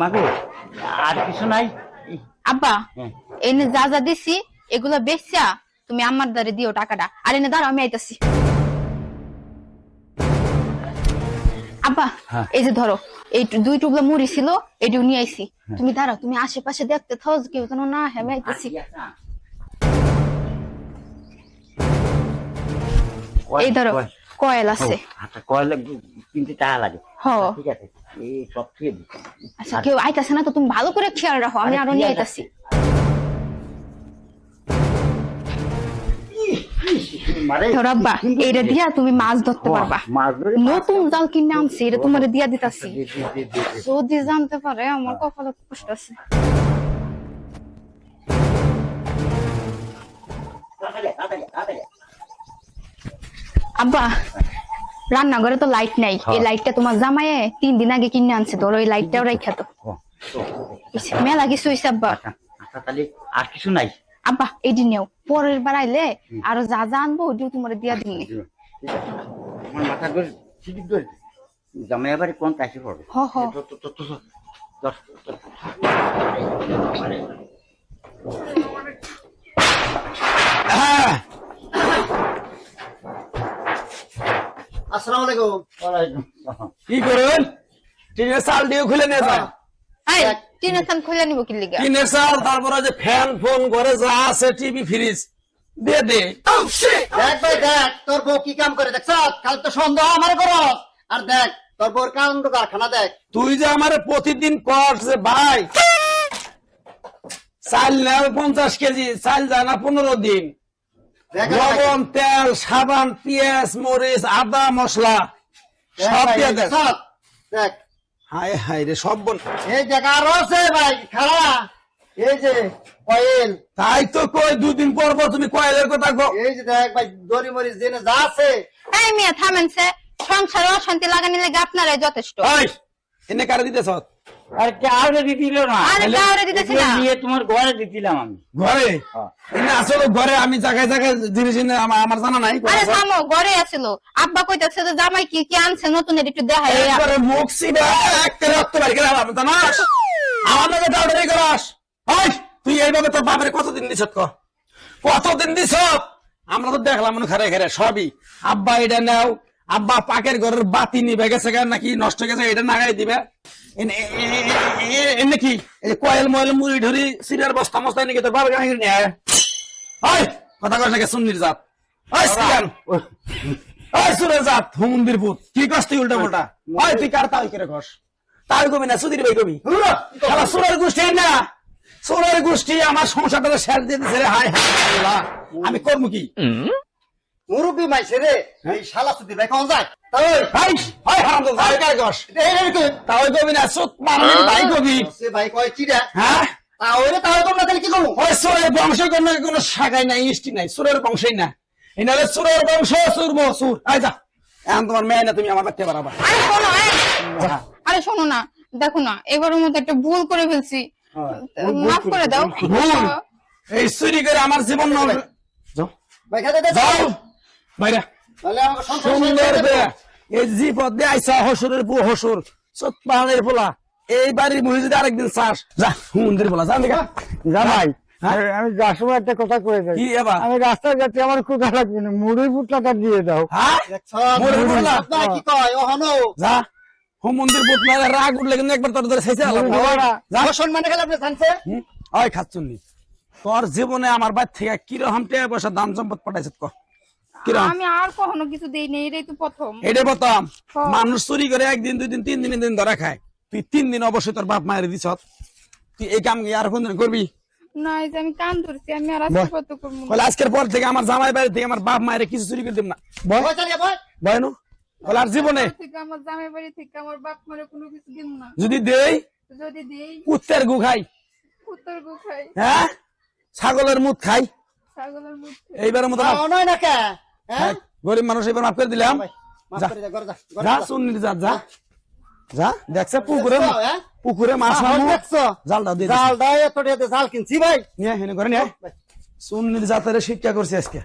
মাগো আর কিছু নাই। আব্বা হ্যাঁ। এনে যা যা দিছি এগুলা বেচছা তুমি আমার দ্বারে দিও টাকাটা। আর এনে দাঁড়াও আমি আইতাছি। আব্বা হ্যাঁ। এই যে ধরো এই দুই টুকলা মুড়ি ছিল এটিও নিয়ে আইছি। তুমি দাঁড়াও তুমি আশেপাশে দেখতে থাও কেউ যেন না হ্যাঁ আমি আইতাছি। এই ধরো কয়েল আছে। আচ্ছা কয়লে কিনতে টাকা লাগে। হ। ঠিক আছে এই সব খেয়ে আচ্ছা কেউ আইতাছে না তো তুমি ভালো করে খেয়াল রাখো আমি আরে নিয়ে আইতাছি। দিয়া তুমি মাছ ধরতে পারবা। নতুন জাল কিনে আনছি এটা তোমার দিয়া দিতাছি। যদি জানতে পারে আমার কপালে কষ্ট আছে। আব্বা রান্নাঘরে তো লাইট নাই। এই লাইটটা তোমার জামাইয়ে তিন দিন আগে কিনে আনছে ধরো এই লাইটটাও রাইখা তো। মেলা কিছু হইছে আব্বা। আচ্ছা আচ্ছা তাহলে আর কিছু নাই? আব্বা এইটি নেও। পরের বার আইলে আরও যা যা আনব ওইটিও তোমার দিয়া দিন আমার মাথা ধরে ঠিক ধরে জামাই আবার কোন কাছে পড়বে? হ, হ। তো, তো, তো, তো, তো, দশ, দশ। আরে, হ্যাঁ আসসালামু আলাইকুম। ওয়ালাইকুম কি করুন টিনের চাল দিয়ে খুলে নিয়ে যান। টিনের থান খুলে নিব কি লিগা? টিনের চাল তারপরে যে ফ্যান ফোন ঘরে যা আছে টিভি ফ্রিজ দিয়ে দে। দেখ ভাই দেখ তোর বউ কি কাম করে? দেখছ? কাল তো সন্দেহ আমার করো আর দেখ তোর বউর কান্ড কারখানা দেখ। তুই যে আমার প্রতিদিন কর যে ভাই চাল নেও পঞ্চাশ কেজি চাল যায় না পনেরো দিন। লবণ তেল সাবান পেঁয়াজ মরিচ আদা মশলা দেখ সব ভাই, দিয়ে দেখ দেখ। হায় হায় রে সব বন এই জায়গা আরও আছে ভাই খাড়া এই যে অয়েল তাই তো কই দুদিন পর পর তুমি কয়েলের কথা কো এই যে দেখ ভাই দড়ি মরিচ জেনে যা আছে। এই মিয়া থামেন সে। সংসারে অশান্তি লাগানি লেগে আপনারাই যথেষ্ট। এনে কারে দিতেছ? আরে কাউরে দিছিল না। আরে কাউরে দিতেছি না নিয়ে তোমার ঘরে দিছিলাম আমি। ঘরে? হ্যাঁ। আসলে ঘরে আমি জায়গায় জায়গায় জিনিস এনে আমার আমার জানা নাই আরে থামো ঘরে আছিল আব্বা কইতাছে যে জামাই কি কি আনছে নতুন এটা একটু দেখাই। একবারে মুখ সিবা একটা রক্ত বাড়ি গেলে আমার জানাস? আমার নামে দাউড়ানি করাস? ওই তুই এইভাবে তোর বাপের কতদিন দিছ ক কতদিন দিছ আমরা তো দেখলাম মনে খারে খারে সবই। আব্বা এটা নাও আব্বা পাকের ঘরের বাতি নিবে গেছে নাকি নষ্ট গেছে এটা নাগাই দিবে। এনে- এ- এ- এ- এ- এ- এনে কি এই কয়েল ময়েল মুড়ি ঢুরি সিরিয়ার বস্তা মস্তা নাকি তোর বাবার গাড়ি নিয়ে ওই কথা কয় নাকি সুন্নির জাত। ওই সিরিয়ান ওই সুরের জাত হুমন্দির পুত। কি কস তুই উল্টা পাল্টা? ওই তুই কার তাই করে কস? তাই কবি না সুধীর ভাই কবি? শালা সুরের গোষ্ঠী না। সুরের গোষ্ঠী আমার সংসারটা শেষ রে হায় হায় আমি করব কি? মুরব্বী মাইছে রে এই শালা সুদি ভাই কোন যায়? তাই হাই হাই হারাম তো যাই কার রে তাই কবি না সুত মানুষ ভাই কবি সে ভাই কয় চিড়া হ্যাঁ? তাহলে তাহলে তোমরা তাহলে কি করব? ওই সুরের বংশ কোনো কোনো শাখায় নাই ইষ্টি নাই সুরের বংশই না এনারে সুরের বংশ সুর মো সুর। আয় যা। এখন তোমার মেয়ে না তুমি আমার বাচ্চা বাড়াবা আরে শোনো আরে শোনো না দেখো না এবারের মতো একটা ভুল করে ফেলছি। মাফ করে দাও। ভুল। এই চুরি করে আমার জীবন নষ্ট যাও ভাই খাতে দে যাও। বাইরে। তাহলে আমাকে সংসার সুন্দর শেষ করে বে দেবো। এই জি পদ দিয়ে আইসা হসুরের বউ হসুর। চোখ পাহাড়ের পোলা। এই বাড়ির মহি যদি আরেকদিন চাস যা হুমন্দির পোলা যা যা ভাই। হ্যাঁ? আমি- আমি যার সময় একটা কথা করে যাই। কি এবার? আমি রাস্তায় যাচ্ছি আমার ক্ষুধা লাগবে না। মুড়ির পুটলাটা দিয়ে দাও। হ্যাঁ? দেখছ? মরে বললা? আপনারা কি কয়? ওহনো যা। হুমন্দির পুত না রাগ উঠলে কিন্তু একবার তোর ধরে ছেঁচে আলাম মুড়ি দেওয়া না। যা। সম্মানে গেলে আপনি জানছে? ওই খাচ্ছুন্নি তোর জীবনে আমার বাড়ি থেকে কীরকম টাকা পয়সা দান সম্পদ পাঠাইছে আমি আর কখনো কিছু দেই নাই এটাই তো প্রথম। এটা বলতাম হ্যাঁ। মানুষ চুরি করে একদিন দুই দিন তিন দিন দিন ধরা খায়। তুই তিন দিন অবশ্যই তোর বাপ মায়ের দিছ। তুই এই কাম আর কোনদিন করবি? না আমি কান ধরছি আমি আর আজকে কত করব না। বলে আজকের পর থেকে আমার জামাই বাড়ি থেকে আমার বাপ মায়ের কিছু চুরি করে দিব না। বয় ভয় ভয় বয় বলে আর জীবনে। আমার জামাই বাড়ি থেকে আমার বাপ মারে কোনো কিছু দিব না। যদি দেই? যদি দেই? কুত্তের গু খাই। উত্তর গো খাই। হ্যাঁ? ছাগলের মুখ খাই। ছাগলের এইবারের মতো মাফ- নয় না কে? হ্যাঁ? গরিব মানুষ এবার মাফ করে দিলাম। যা। করে যা যা যা। যা। শুনলি যা। যা যা দেখছে পুকুরে হ্যাঁ? পুকুরে মাছ দেখছ? জালটা দিয়ে জাল দেয় এত জাল কিনছি ভাই। নিয়ে হেনে করে নিয়ে শুনলি জাতের শিক্ষা করছি আজকে।